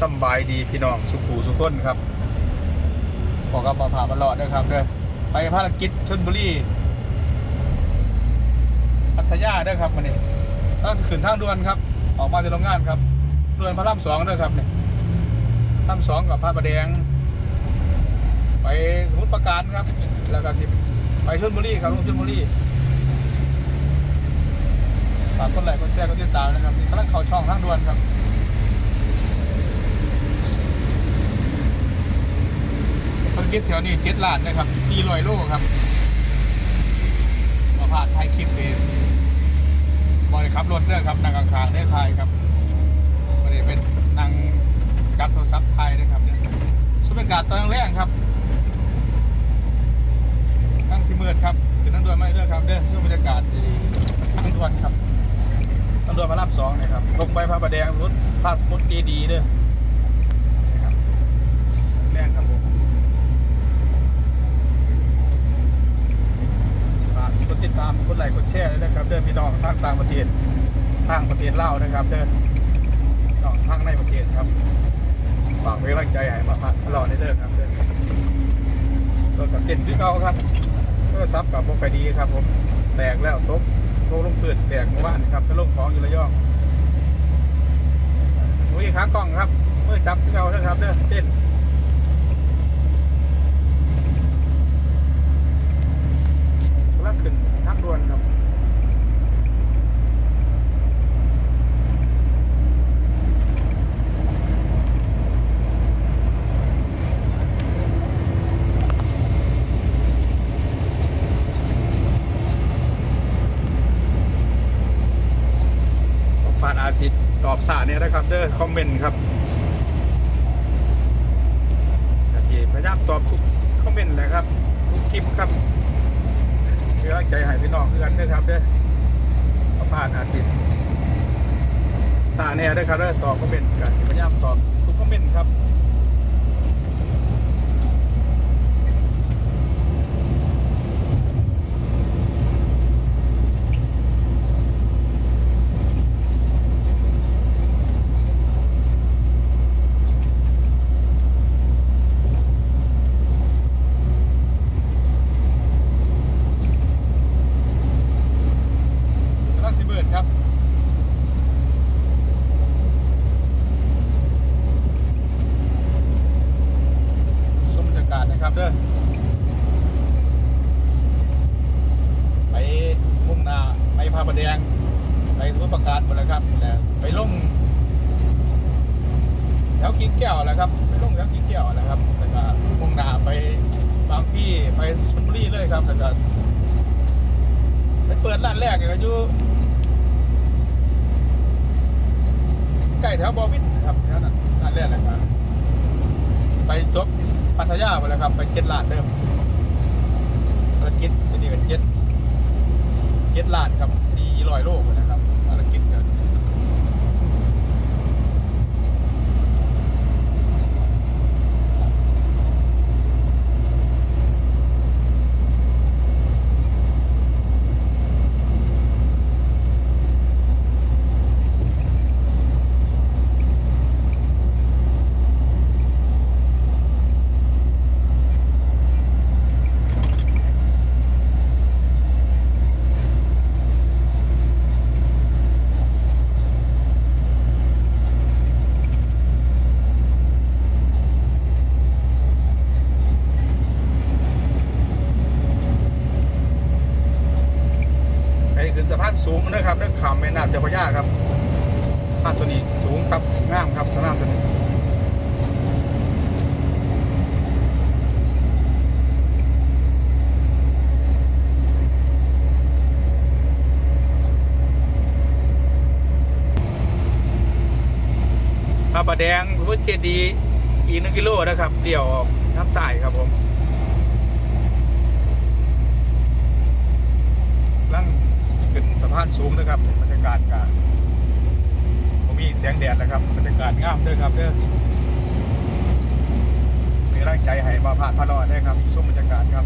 สบายดีพี่น้องสุขูสุขคนครับบอกกับมาผ่ามาเลาะด้วยครับเด้อไปภารกิจชนบุรีพัทยาด้อครับวันนี้ต้องขึ้นทางด่วนครับ ออกมาจากโรงงานครับด่วนพระรามสองด้อครับเนี่ยพระรามสองกับพระประแดง ไปสมุทรปราการครับ แล้วก็สิไปชลบุรีครับลงชลบุรีฝากกดไหลค์กดแชร์กดติดตามนะครับกำลังเข้าช่องทางด่วนครับ ภารกิจแถวนี้เจ็ดล้านนะครับสี่ร้อยโลครับ มาผ่านไทยคลิปเองบริขับรถเด้อครับนั่งกลางๆได้ไทยครับบริเป็นนั่งจับโทรศัพท์ไทยด้วยครับเนี่ยสุบรรยากาศตอนแรกครับตั้งสิมืดครับคือนั่งด่วนมาเด้อครับเด้อช่วงบรรยากาศดีนั่งด่วนครับนั่งด่วนพระรามสองนะครับลงไปพระประแดงรถพาสปอร์ตดีๆเด้อนี่ครับแรงครับผม ฝากกดติดตามกดไลค์กดแชร์ด้วยนะครับเดินพี่น้องทางต่างประเทศทางประเทศ ลานะครับเดินน้องทางในประเทศครับฝากเป็นกำลังใจให้มาพักตลอดได้เด้อครับเดินรถกับเต้นที่เขาครับโทรศัพท์กับโมไฟดีครับผมแตกแล้วตกโตลงพื้นแตกเมื่อวานครับกระลงของอยู่ระยองมุ้ยขากล้องครับเมื่อจับที่เขานะครับเด้อเต้นกำลังขึ้นทางด่วนครับ ผ่านอาจิตตอบสา เนี่ยนะครับเด้อคอมเมนต์ครับกะทีพยายามตอบทุกคอมเมนต์เลยครับ ทุกคลิปครับเพื่อใจให้พี่น้องเพื่อนด้วยครับเด้อขอผ่าสอาจิตสาเนี่ยด้วยครับเด้อตอบคอมเมนต์กับสิพยายามตอบทุกคอมเมนต์ครับกำลังสิเบิดครับ ชมบรรยากาศนะครับเด้อ ไปมุ่งหน้าไปพาประแดง ไปสมุทรปราการหมดเลยครับแล้วไปลงแถวกิ่งแก้วแหละครับ ไปลงแถวกิ่งแก้วแหละครับแล้วก็มุ่งหน้าไปบางพี่ไปชลบุ รีเลยครับแล้วก็ไปเปิดร้านแรกก็อยู่ใกล้แถวบอวินนะครับแถวนั้นร้านแรกเลยครับไปจบพัทยาไปแล้วครับ ไปเจ็ดล้านเดิมภารกิจที่นี่เป็นเจ็ดเจ็ดล้านครับสี่ร้อยโลไปแล้วครับภารกิจเดียวนี้ไปขึ้นสะพานสูงนะครับด้วย ขามแม่น้ำเจ้าพระยาครับสะพาตัวนี้สูงครับงามครับสะพานตัวนี้พระประแดงพุทธเจดี อีกหนึ่งกิโลนะครับ เดี่ยวออกทางซ้ายครับผมลังขึ้นสะ พานสูงนะครับบรรยากาศการผมมีเสียงแดดนะครับบรรยากาศงามด้วยครับเด้อมีร่างใจให้มาผ่านพระนอนได้ครับชมบรรยากาศครับ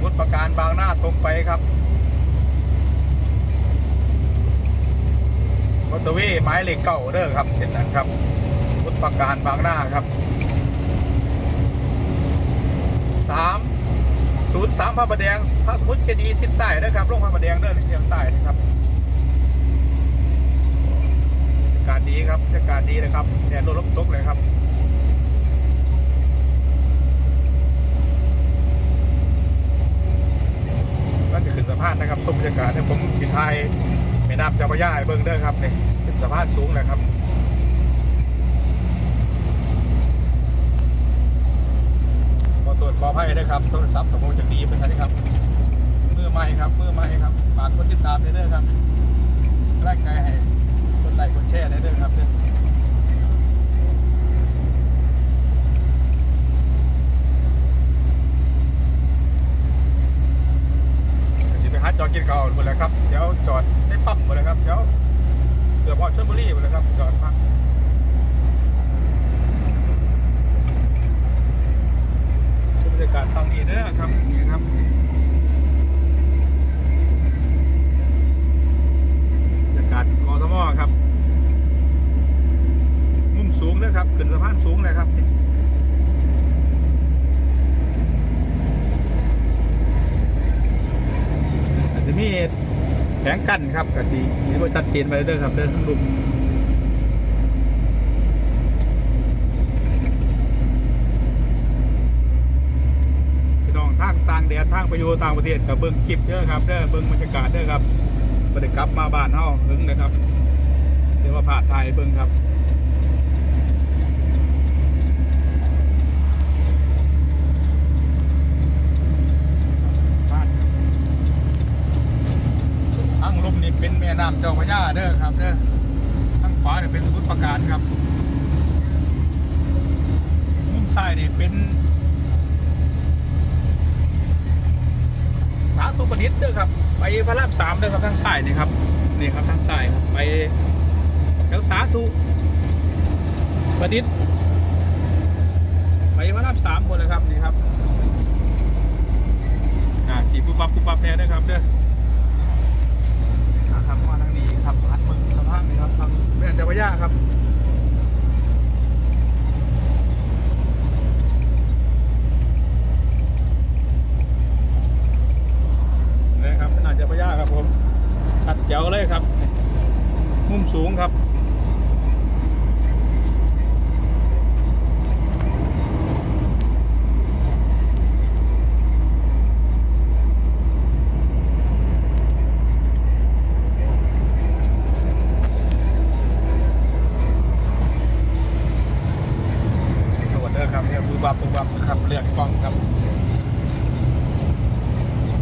วุฒประการบางหน้าตรงไปครับรถเตอร์เวย์ไม้เหล็กเก่าเด้อครับเช่นนั้นครับพุทธประการบางหน้าครับสาม ศูนย์สามพระประแดงพระสมุทรเจดีย์ทิศใต้นะครับลงพระประแดงเด้อเทียมใต้นะครับบรรยากาศดีครับบรรยากาศดีนะครับแดดลมลมตกเลยครับก็จะขึ้นสะพานนะครับชมบรรยากาศเนี่ยผมสิทยแม่น้ำเจ้าพระยาให้เบิ่งเด้อครับเนี่ยเป็นสะพานสูงเลยครับขอ ตรวจขออภัยด้วยครับโทรศัพท์สมองจะดีเป็นไงครับมือใหม่ครับมือใหม่ครับฝากกดติดตามได้ด้อครับแรกใจให้กดไลค์กดแชร์ได้ด้อครับเด้อสิไปหาจอดกินข้าวหมดแล้วครับเดี๋ยวจอดได้ปั๊มหมดแล้วครับเดี๋ยวเกือบพอชลบุรีหมดแล้วครับจอดพัก บรรยากาศทางนี้เด้อครับนี่ครับบรรยากาศกทมครับ มุมสูงเด้อครับขึ้นสะพานสูงเลยครับ อาจจะมีแผงกั้นครับกะทีมีว่าชัดเจนไปเด้อครับเด้อทั้งลุมพี่น้องทางต่างแดนทางไปอยู่ต่างประเทศกับเบิ้งคลิปเด้อครับเด้อเบิ้งบรรยากาศเด้อครับบ่ได้กลับมาบ้านเฮาถึงนะครับเดี๋ยวว่าผ่าไทยเบิ้งครับสะพานครับทางลม น้ำเจ้าพระยาเด้อครับเด้อทางขวาเนี่ยเป็นสมุทรปราการครับ มุมซ้ายนี่ยเป็น สาธุประดิษฐ์เด้อครับ ไปพระรามสามเด้อครับทางซ้ายนี่ครับนี่ครับทางซ้ายครับไปแถวสาธุประดิษฐ์ไปพระรามสามหมดเลยครับนี่ครับอ่าสีปุ๊บปั๊บปุ๊บปั๊บแน่เด้อครับเด้ออ่าครับมาทางนี้ครับรัดเมืองสะพานนี่ครับทางสมเด็จเจ้าพระยาครับ นะครับน่าจะพยาครับผมชัดเจ๋วเลยครับ มุมสูงครับ ตรวจเด้อครับเนี่ยบูบับบูบับนะครับเลือดกล้อง ครับ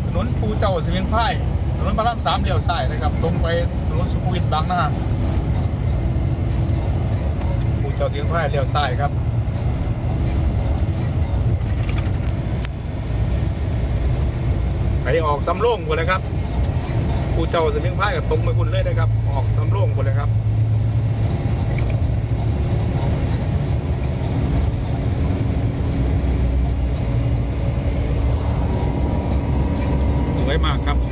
ถนนปูเจ้าสเวียงไพ่ถนนพระรามสามเลี้ยวซ้ายนะครับตรงไปถนนสุขุมวิทบางนาปูเจ้าสเวียงไพ่เลี้ยวซ้ายครับไปออกสำโรงหมดเลยครับปูเจ้าสเวียงไพ่กับตรงไปคุณเลยนะครับ ออกสำโรงากครับ